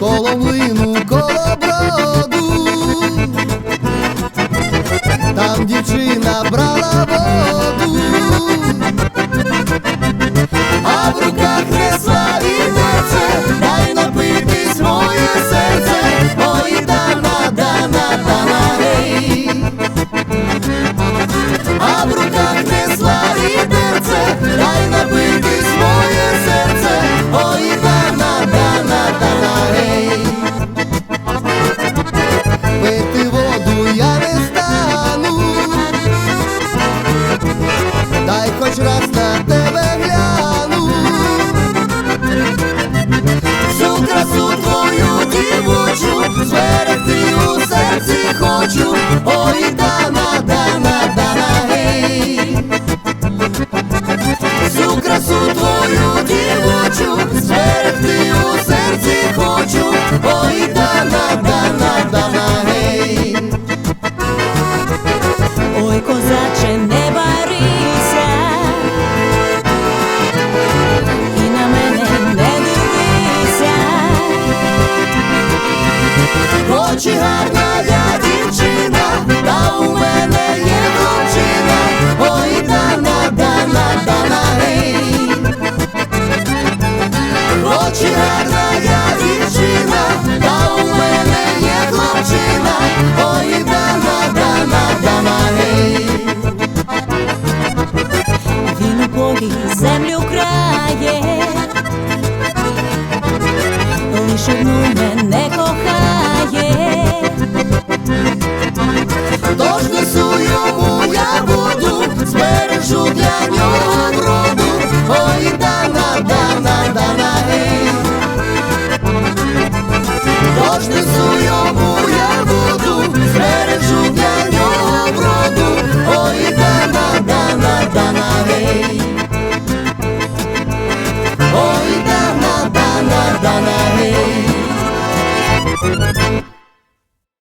todo me. solidão. знає, лиш одну мене кохає, тож несу.